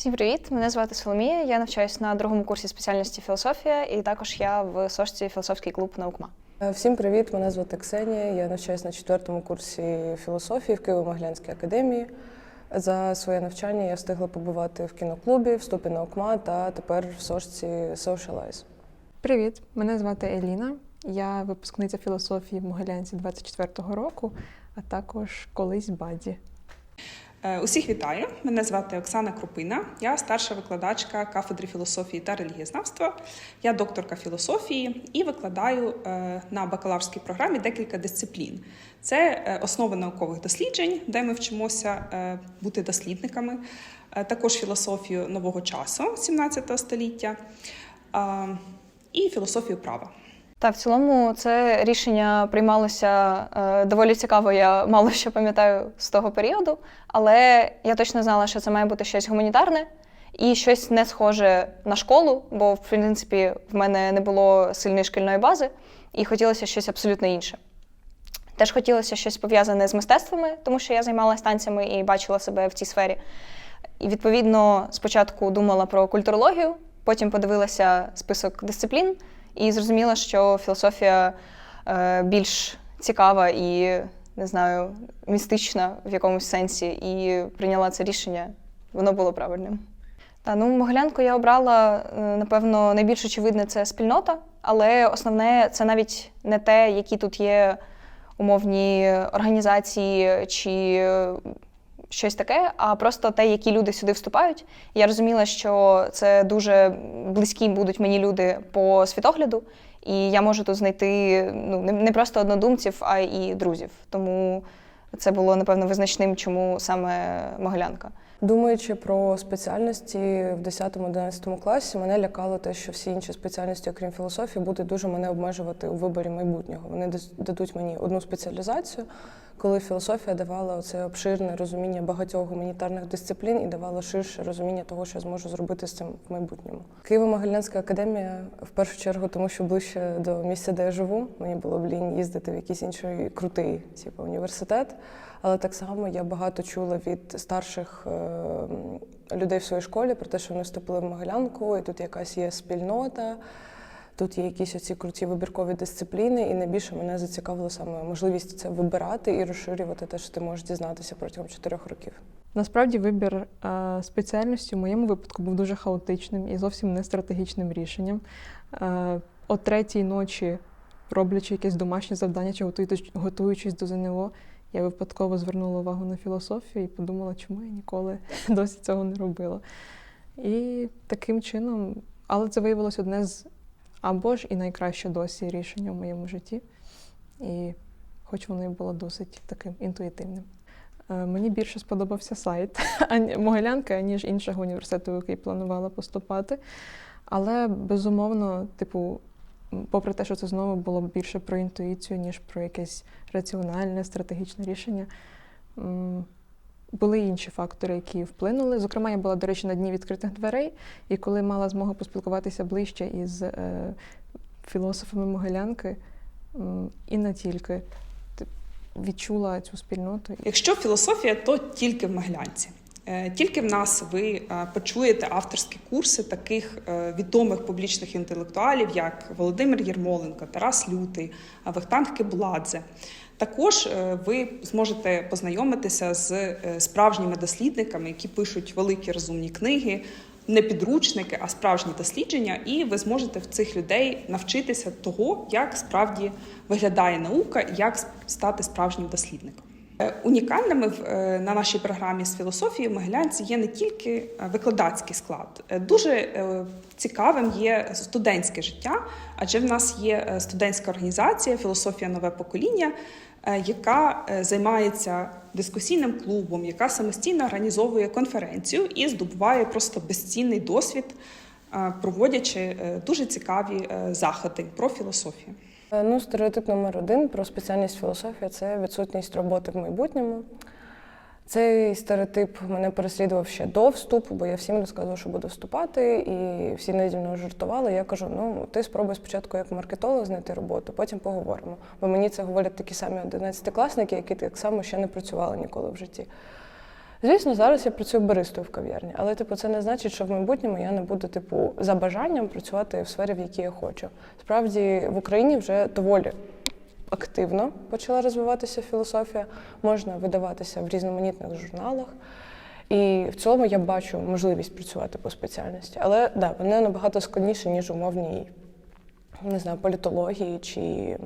Всім привіт! Мене звати Соломія. Я навчаюсь на другому курсі спеціальності філософія, і також я в сошці філософський клуб Наукма. Е, Всім привіт! Мене звати Ксенія. Я навчаюсь на четвертому курсі філософії в Києво-Могилянській академії. За своє навчання я встигла побувати в кіноклубі, вступі на ОКМА та тепер в сошці Socialize. Привіт, мене звати Еліна. Я випускниця філософії в Могилянці 24-го року, а також колись баді. Е, Усіх вітаю. Мене звати Оксана Крупина. Я старша викладачка кафедри філософії та релігієзнавства. Я докторка філософії і викладаю е, на бакалаврській програмі декілька дисциплін. Це е, основи наукових досліджень, де ми вчимося бути дослідниками, також філософію нового часу 17 століття і філософію права. Та в цілому це рішення приймалося е, доволі цікаво. Я мало що пам'ятаю з того періоду, але я точно знала, що це має бути щось гуманітарне і щось не схоже на школу, бо в принципі в мене не було сильної шкільної бази, і хотілося щось абсолютно інше. Теж хотілося щось пов'язане з мистецтвами, тому що я займалася танцями і бачила себе в цій сфері. І відповідно спочатку думала про культурологію, потім подивилася список дисциплін і зрозуміла, що філософія е, більш цікава і не знаю, містична в якомусь сенсі, і прийняла це рішення. Воно було правильним. Та ну Могилянку я обрала, е, напевно, найбільш очевидне це спільнота, але основне це навіть не те, які тут є умовні організації чи щось таке, а просто те, які люди сюди вступають. Я розуміла, що це дуже близькі будуть мені люди по світогляду, і я можу тут знайти ну, не- просто однодумців, а і друзів. Тому це було, напевно, визначним, чому саме Могилянка. Думаючи про спеціальності в 10-11 класі, мене лякало те, що всі інші спеціальності, окрім філософії, будуть дуже мене обмежувати у виборі майбутнього. Вони дадуть мені одну спеціалізацію, коли філософія давала оце обширне розуміння багатьох гуманітарних дисциплін і давала ширше розуміння того, що я зможу зробити з цим в майбутньому. Києво-Могилянська академія в першу чергу, тому що ближче до місця, де я живу, мені було б лінь їздити в якийсь інший крутий, типу університет. Але так само я багато чула від старших е, людей в своїй школі про те, що вони вступили в Могилянку, і тут якась є спільнота, тут є якісь оці круті вибіркові дисципліни, і найбільше мене зацікавило саме можливість це вибирати і розширювати те, що ти можеш дізнатися протягом чотирьох років. Насправді вибір е, спеціальності в моєму випадку був дуже хаотичним і зовсім не стратегічним рішенням. Е, о третій ночі, роблячи якесь домашнє завдання чи готуючись- до ЗНО, я випадково звернула увагу на філософію і подумала, чому я ніколи досі цього не робила. І таким чином, але це виявилось одне з або ж і найкраще досі рішення в моєму житті. І хоч воно і було досить таким інтуїтивним. Е, Мені більше сподобався сайт Могилянки, аніж іншого університету, в який планувала поступати. Але безумовно, типу, попри те, що це знову було більше про інтуїцію, ніж про якесь раціональне, стратегічне рішення, були інші фактори, які вплинули. Зокрема, я була, до речі, на дні відкритих дверей, і коли мала змогу поспілкуватися ближче із е, філософами Могилянки, і не тільки відчула цю спільноту. Якщо філософія, то тільки в Могилянці. Е, Тільки в нас ви е, почуєте авторські курси таких е, відомих публічних інтелектуалів, як Володимир Єрмоленко, Тарас Лютий, Вахтанг Кебладзе. Також е, ви зможете познайомитися з е, справжніми дослідниками, які пишуть великі розумні книги, не підручники, а справжні дослідження, і ви зможете в цих людей навчитися того, як справді виглядає наука як стати справжнім дослідником. Е, Унікальними на нашій програмі з філософії Могилянці є не тільки викладацький склад. Дуже цікавим є студентське життя, адже в нас є студентська організація Філософія нове покоління, яка е, займається дискусійним клубом, яка самостійно організовує конференцію і здобуває просто безцінний досвід, е, проводячи е, дуже цікаві е, заходи про філософію. Е, Ну, стереотип номер один про спеціальність філософія це відсутність роботи в майбутньому. Цей стереотип мене переслідував ще до вступу, бо я всім розказувала, що буду вступати, і всі наді мною жартували. Я кажу: ну ти спробуй спочатку як маркетолог знайти роботу, потім поговоримо. Бо мені це говорять такі самі одинадцятикласники, які так само ще не працювали ніколи в житті. Звісно, зараз я працюю баристою в кав'ярні, але типу, це не значить, що в майбутньому я не буду типу, за бажанням працювати в сфері, в якій я хочу. Справді в Україні вже доволі активно почала розвиватися філософія, можна видаватися в різноманітних журналах. І в цілому я бачу можливість працювати по спеціальності. Але да, вони набагато складніше, ніж умовній, не знаю, політології чи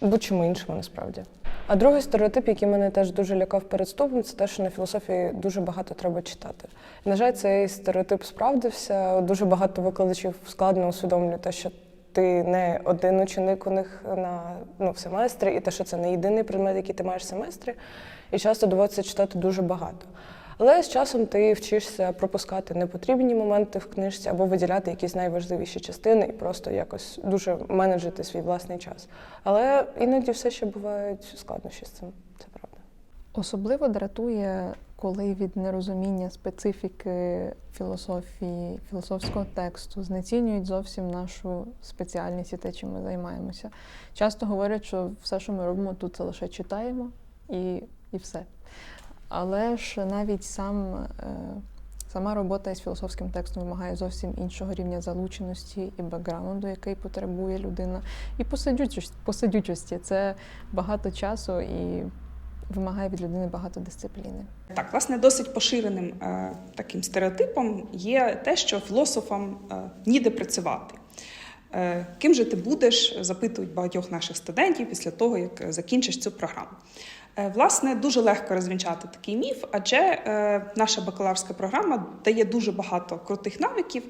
будь-чому іншому насправді. А другий стереотип, який мене теж дуже лякав перед вступом, це те, що на філософії дуже багато треба читати. На жаль, цей стереотип справдився. Дуже багато викладачів складно усвідомлюють те, що ти не один ученик у них на ну, в семестрі, і те, що це не єдиний предмет, який ти маєш в семестрі, і часто доводиться читати дуже багато. Але з часом ти вчишся пропускати непотрібні моменти в книжці або виділяти якісь найважливіші частини і просто якось дуже менеджити свій власний час. Але іноді все ще бувають складнощі з цим, це правда. Особливо дратує, коли від нерозуміння специфіки філософії, філософського тексту знецінюють зовсім нашу спеціальність і те, чим ми займаємося. Часто говорять, що все, що ми робимо тут, це лише читаємо і, і все. Але ж навіть сам, е, сама робота із філософським текстом вимагає зовсім іншого рівня залученості і бекграунду, який потребує людина, і посидючості. Це багато часу і вимагає від людини багато дисципліни. Так, власне, досить поширеним е, таким стереотипом є те, що філософам е, ніде працювати. Е, ким же ти будеш, запитують багатьох наших студентів після того, як закінчиш цю програму. Е, Власне, дуже легко розвінчати такий міф, адже е, наша бакалаврська програма дає дуже багато крутих навиків,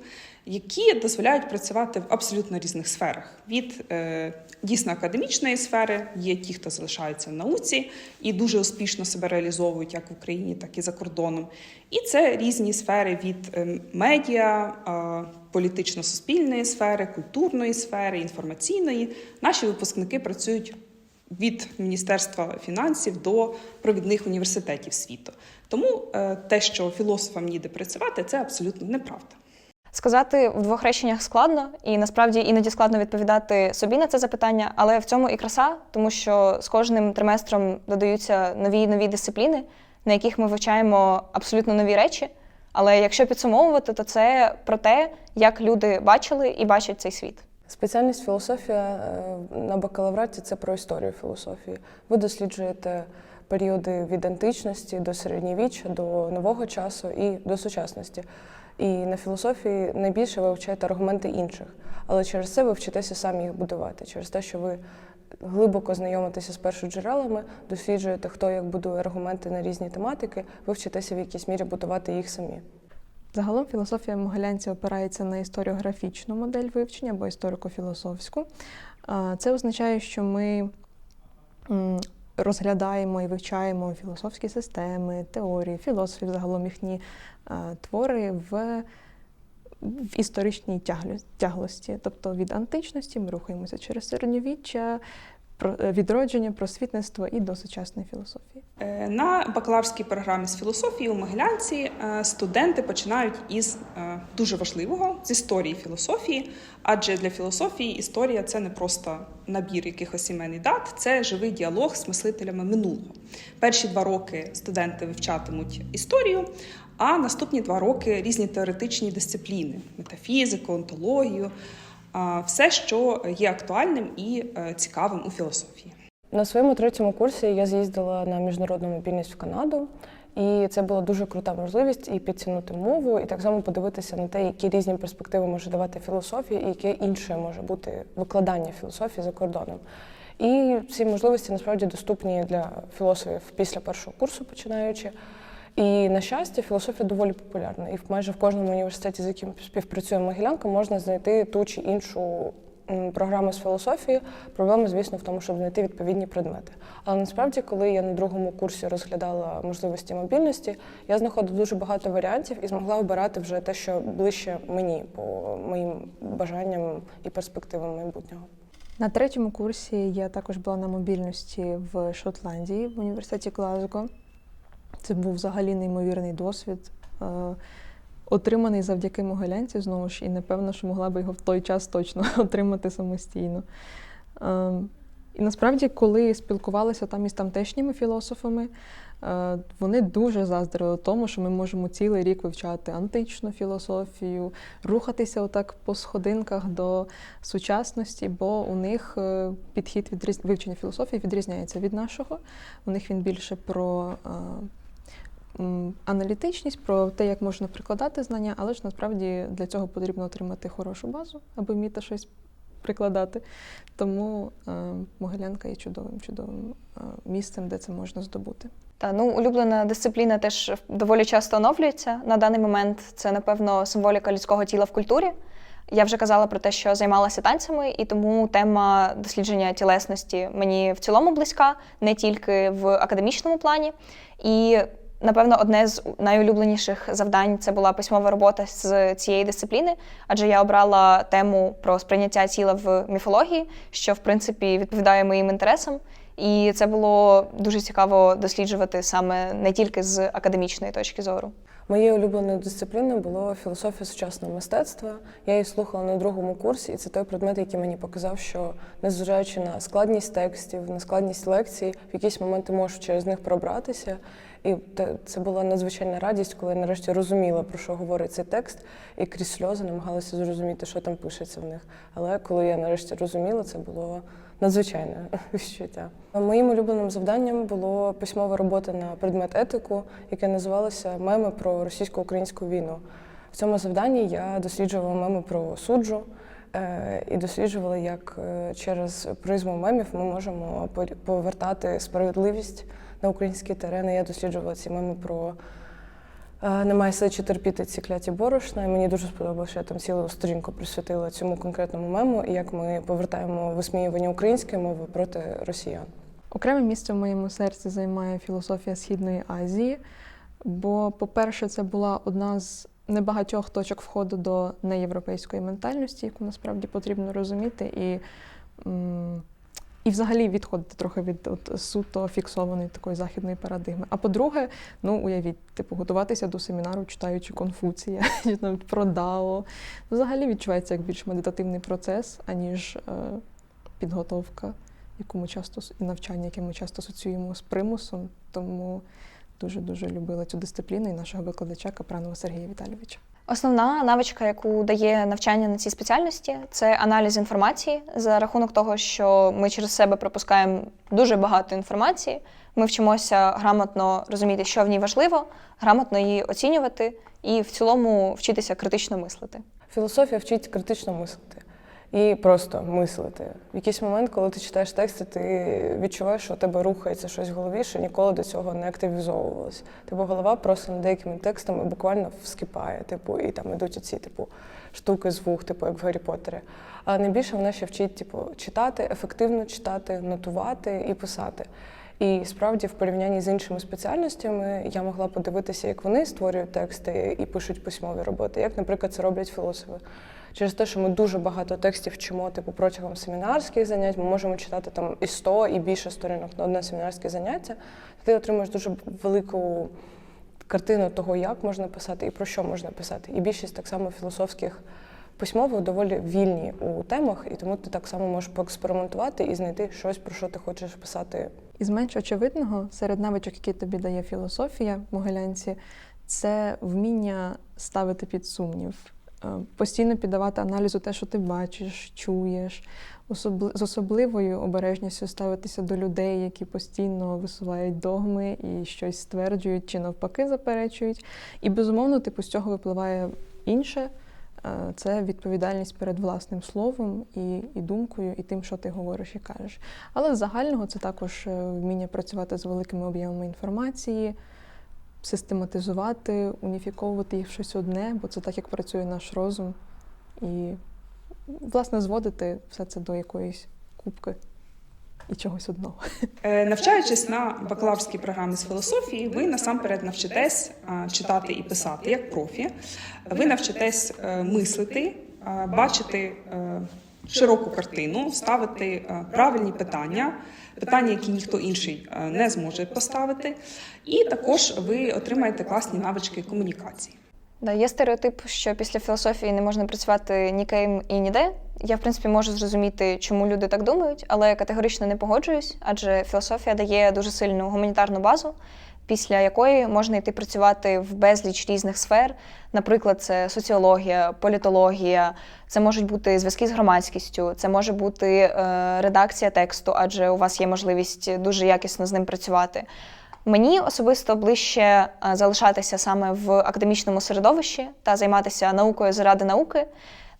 які дозволяють працювати в абсолютно різних сферах. Від е, дійсно академічної сфери є ті, хто залишаються в науці і дуже успішно себе реалізовують як в Україні, так і за кордоном. І це різні сфери від медіа, політично-суспільної сфери, культурної сфери, інформаційної. Наші випускники працюють від Міністерства фінансів до провідних університетів світу. Тому е, те, що філософам ніде працювати, це абсолютно неправда. Сказати в двох реченнях складно, і насправді іноді складно відповідати собі на це запитання, але в цьому і краса, тому що з кожним триместром додаються нові нові дисципліни, на яких ми вивчаємо абсолютно нові речі. Але якщо підсумовувати, то це про те, як люди бачили і бачать цей світ. Спеціальність філософія е, на бакалавраті це про історію філософії. Ви досліджуєте періоди від античності до середньовіччя, до нового часу і до сучасності. І на філософії найбільше ви вивчаєте аргументи інших, але через це ви вчитеся самі їх будувати, через те, що ви глибоко знайомитеся з першоджерелами, досліджуєте, хто як будує аргументи на різні тематики, ви вчитеся в якійсь мірі будувати їх самі. Загалом філософія Могилянця опирається на історіографічну модель вивчення або історико-філософську. Це означає, що ми розглядаємо і вивчаємо філософські системи, теорії, філософів, загалом їхні твори в, в історичній тяглості. Тобто від античності ми рухаємося через середньовіччя, відродження, просвітництво і до сучасної філософії. Е, На бакалаврській програмі з філософії у Могилянці е, студенти починають із е, дуже важливого з історії філософії, адже для філософії історія це не просто набір якихось імен і дат, це живий діалог з мислителями минулого. Перші два роки студенти вивчатимуть історію, а наступні два роки різні теоретичні дисципліни метафізику, онтологію, все, що є актуальним і е, цікавим у філософії. На своєму третьому курсі я з'їздила на міжнародну мобільність в Канаду, і це була дуже крута можливість і підтягнути мову, і так само подивитися на те, які різні перспективи може давати філософія, і яке інше може бути викладання філософії за кордоном. І ці можливості насправді доступні для філософів після першого курсу, починаючи. І на щастя, філософія доволі популярна. І майже в кожному університеті, з яким співпрацює Могилянка, можна знайти ту чи іншу програму з філософії. Проблема, звісно, в тому, щоб знайти відповідні предмети. Але насправді, коли я на другому курсі розглядала можливості мобільності, я знаходила дуже багато варіантів і змогла обирати вже те, що ближче мені по моїм бажанням і перспективам майбутнього. На третьому курсі я також була на мобільності в Шотландії в університеті Глазго. Це був взагалі неймовірний досвід, е, отриманий завдяки Могилянці знову ж, і напевно, що могла би його в той час точно отримати самостійно. Е, І насправді, коли спілкувалися там із тамтешніми філософами, е, вони дуже заздрили тому, що ми можемо цілий рік вивчати античну філософію, рухатися отак по сходинках до сучасності, бо у них підхід відріз... вивчення філософії відрізняється від нашого. У них він більше про аналітичність, про те, як можна прикладати знання, але ж насправді для цього потрібно отримати хорошу базу, аби вміти щось прикладати. Тому е, Могилянка є чудовим, чудовим е, місцем, де це можна здобути. Та ну улюблена дисципліна теж доволі часто оновлюється. На даний момент це, напевно, символіка людського тіла в культурі. Я вже казала про те, що займалася танцями, і тому тема дослідження тілесності мені в цілому близька, не тільки в академічному плані. І напевно, одне з найулюбленіших завдань це була письмова робота з цієї дисципліни, адже я обрала тему про сприйняття тіла в міфології, що в принципі відповідає моїм інтересам. І це було дуже цікаво досліджувати саме не тільки з академічної точки зору. Моєю улюбленою дисципліною було філософія сучасного мистецтва. Я її слухала на другому курсі, і це той предмет, який мені показав, що незважаючи на складність текстів, на складність лекцій, в якісь моменти можеш через них пробратися. І це була надзвичайна радість, коли я нарешті розуміла, про що говорить цей текст, і крізь сльози намагалася зрозуміти, що там пишеться в них. Але коли я нарешті розуміла, це було надзвичайне відчуття. Моїм улюбленим завданням було письмова робота на предмет етику, яке називалося Меми про російсько-українську війну. В цьому завданні я досліджувала меми про суджу е, і досліджувала, як е, через призму мемів ми можемо повертати справедливість на українські терени. Я досліджувала ці меми про немає сили чи терпіти ці кляті борошна. І мені дуже сподобалося, що я там цілу сторінку присвятила цьому конкретному мему, і як ми повертаємо висміювання української мови проти росіян. Окреме місце в моєму серці займає філософія Східної Азії, бо, по-перше, це була одна з небагатьох точок входу до неєвропейської ментальності, яку насправді потрібно розуміти, і, і взагалі відходити трохи від от, суто фіксованої такої західної парадигми. А по-друге, ну уявіть, типу, готуватися до семінару, читаючи Конфуція, чи навіть про Дао. Взагалі відчувається як більш медитативний процес, аніж е, підготовка яку ми часто і навчання, яке ми часто асоціюємо з примусом. Тому дуже дуже любила цю дисципліну і нашого викладача Капранова Сергія Віталійовича. Основна навичка, яку дає навчання на цій спеціальності, це аналіз інформації за рахунок того, що ми через себе пропускаємо дуже багато інформації. Ми вчимося грамотно розуміти, що в ній важливо, грамотно її оцінювати і в цілому вчитися критично мислити. Філософія вчить критично мислити і просто мислити. В якийсь момент, коли ти читаєш тексти, ти відчуваєш, що у тебе рухається щось в голові, що ніколи до цього не активізовувалось. Типу голова просто над деякими текстами буквально вскипає, типу, і там ідуть оці, типу, штуки звук, типу, як в Гаррі Поттері. А найбільше вона ще вчить, типу, читати, ефективно читати, нотувати і писати. І справді, в порівнянні з іншими спеціальностями, я могла подивитися, як вони створюють тексти і пишуть письмові роботи, як, наприклад, це роблять філософи. Через те, що ми дуже багато текстів вчимо, типу протягом семінарських занять, ми можемо читати там і 100, і більше сторінок на одне семінарське заняття. Ти отримуєш дуже велику картину того, як можна писати і про що можна писати. І більшість так само філософських письмових доволі вільні у темах, і тому ти так само можеш поекспериментувати і знайти щось, про що ти хочеш писати Із менш очевидного серед навичок, які тобі дає філософія в Могилянці, це вміння ставити під сумнів, постійно піддавати аналізу те, що ти бачиш, чуєш, з особливою обережністю ставитися до людей, які постійно висувають догми і щось стверджують чи навпаки заперечують. І безумовно, типу, з цього випливає інше. Е, Це відповідальність перед власним словом і, і думкою, і тим, що ти говориш і кажеш. Але з загального це також е, вміння працювати з великими об'ємами інформації, систематизувати, уніфіковувати їх в щось одне, бо це так, як працює наш розум, і, власне, зводити все це до якоїсь кубки і чогось одного. Е, Навчаючись на бакалаврській програмі з філософії, ви насамперед навчитесь е, читати і писати як профі. Ви навчитесь е, мислити, бачити широку картину, ставити е, правильні питання, питання, які ніхто інший е, не зможе поставити. І також ви отримаєте класні навички комунікації. Да, є стереотип, що після філософії не можна працювати ніким і ніде. Я, в принципі, можу зрозуміти, чому люди так думають, але категорично не погоджуюсь, адже філософія дає дуже сильну гуманітарну базу, після якої можна йти працювати в безліч різних сфер. Наприклад, це соціологія, політологія, це можуть бути зв'язки з громадськістю, це може бути е, редакція тексту, адже у вас є можливість дуже якісно з ним працювати. Мені особисто ближче е, залишатися саме в академічному середовищі та займатися наукою заради науки,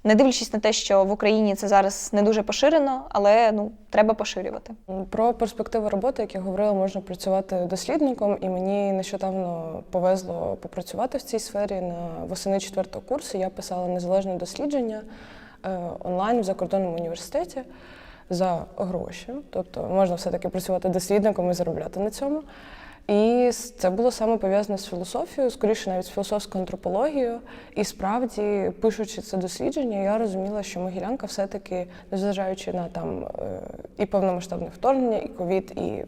не дивлячись на те, що в Україні це зараз не дуже поширено, але ну треба поширювати. Про перспективи роботи, як я говорила, можна працювати дослідником, і мені нещодавно повезло попрацювати в цій сфері на восени четвертого курсу. Я писала незалежне дослідження е, онлайн в закордонному університеті за гроші. Тобто можна все-таки працювати дослідником і заробляти на цьому. І це було саме пов'язане з філософією, скоріше навіть з філософською антропологією. І справді, пишучи це дослідження, я розуміла, що Могилянка все-таки, незважаючи на там е, і повномасштабне вторгнення, і ковід, і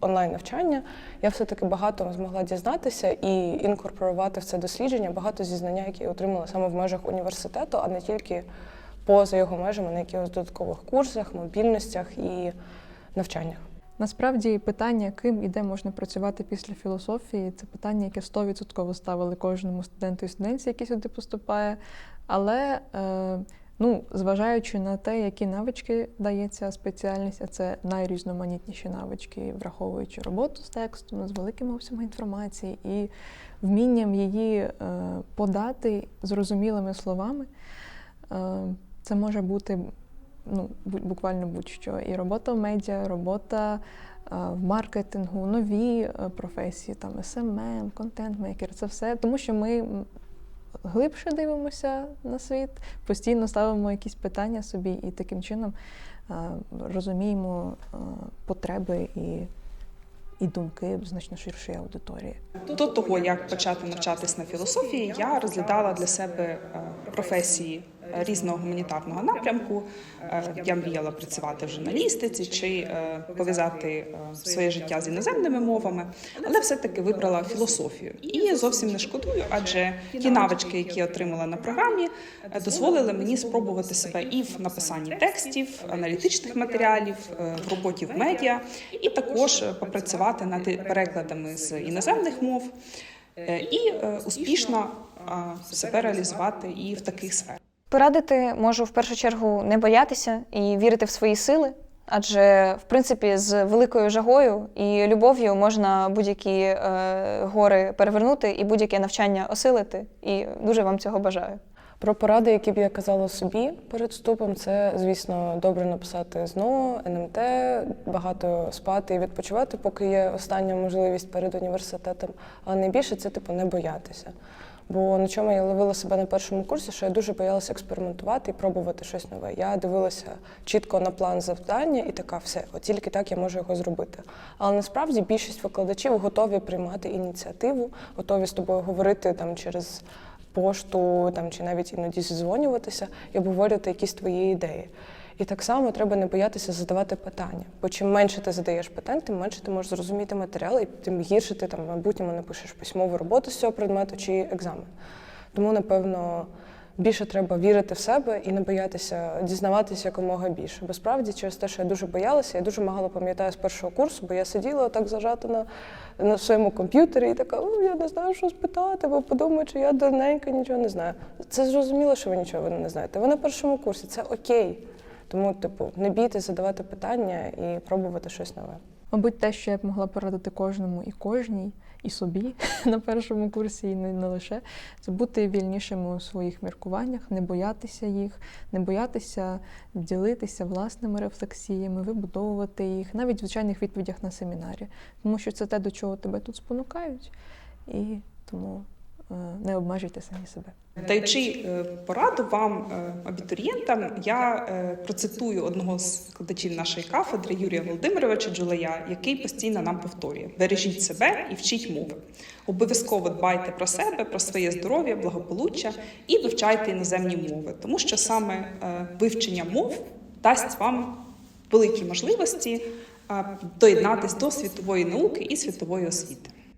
онлайн навчання, я все-таки багато змогла дізнатися і інкорпорувати в це дослідження багато зізнання, які я отримала саме в межах університету, а не тільки поза його межами на якихось додаткових курсах, мобільностях і навчаннях. Насправді питання, ким і де можна працювати після філософії, це питання, яке 100% ставили кожному студенту і студентці, який сюди поступає. Але е, ну, зважаючи на те, які навички дає ця спеціальність, а це найрізноманітніші навички, враховуючи роботу з текстом, з великим обсягом інформації і вмінням її е, подати зрозумілими словами, е, це може бути ну, бу- буквально будь-що. І робота в медіа, робота е, в маркетингу, нові е, професії, там SMM, контент-мейкер, це все. Тому що ми глибше дивимося на світ, постійно ставимо якісь питання собі і таким чином е, розуміємо потреби і, і думки значно ширшої аудиторії. До того, як почати навчатись на філософії, я розглядала для себе професії різного гуманітарного напрямку. Е, Я мріяла працювати в журналістиці чи е, пов'язати е, своє життя з іноземними мовами, але все-таки вибрала філософію. І зовсім не шкодую, адже ті навички, які отримала на програмі, дозволили мені спробувати себе і в написанні текстів, аналітичних матеріалів, в роботі в медіа, і також попрацювати над перекладами з іноземних мов і успішно себе реалізувати і в таких сферах. Порадити можу в першу чергу не боятися і вірити в свої сили, адже в принципі з великою жагою і любов'ю можна будь-які е, гори перевернути і будь-яке навчання осилити. І дуже вам цього бажаю. Про поради, які б я казала собі перед вступом, це, звісно, добре написати ЗНО, НМТ, багато спати і відпочивати, поки є остання можливість перед університетом. Але найбільше це типу не боятися. Бо на чому я ловила себе на першому курсі, що я дуже боялася експериментувати і пробувати щось нове. Я дивилася чітко на план завдання і така, все, от тільки так я можу його зробити. Але насправді більшість викладачів готові приймати ініціативу, готові з тобою говорити там через пошту там, чи навіть іноді зізвонюватися і обговорювати якісь твої ідеї. І так само треба не боятися задавати питання. Бо чим менше ти задаєш питань, тим менше ти можеш зрозуміти матеріал, і тим гірше ти там в майбутньому напишеш письмову роботу з цього предмету чи екзамен. Тому, напевно, більше треба вірити в себе і не боятися дізнаватися якомога більше. Бо справді, через те, що я дуже боялася, я дуже мало пам'ятаю з першого курсу, бо я сиділа так зажата на, на своєму комп'ютері і така, «О, я не знаю, що спитати, бо подумаю, чи я дурненька, нічого не знаю. Це зрозуміло, що ви нічого не знаєте. Ви на першому курсі, це окей. Тому, типу, не бійтесь задавати питання і пробувати щось нове. Мабуть, те, що я б могла порадити кожному і кожній, і собі на першому курсі, і не, лише, це бути вільнішими у своїх міркуваннях, не боятися їх, не боятися ділитися власними рефлексіями, вибудовувати їх, навіть в звичайних відповідях на семінарі. Тому що це те, до чого тебе тут спонукають, і тому не обмежуйте самі себе. Даючи е, пораду вам, е, абітурієнтам, я е, процитую одного з викладачів нашої кафедри Юрія Володимировича Джулая, який постійно нам повторює: бережіть себе і вчіть мови. Обов'язково дбайте про себе, про своє здоров'я, благополуччя і вивчайте іноземні мови, тому що саме е, вивчення мов дасть вам великі можливості е, доєднатись до світової науки і світової освіти.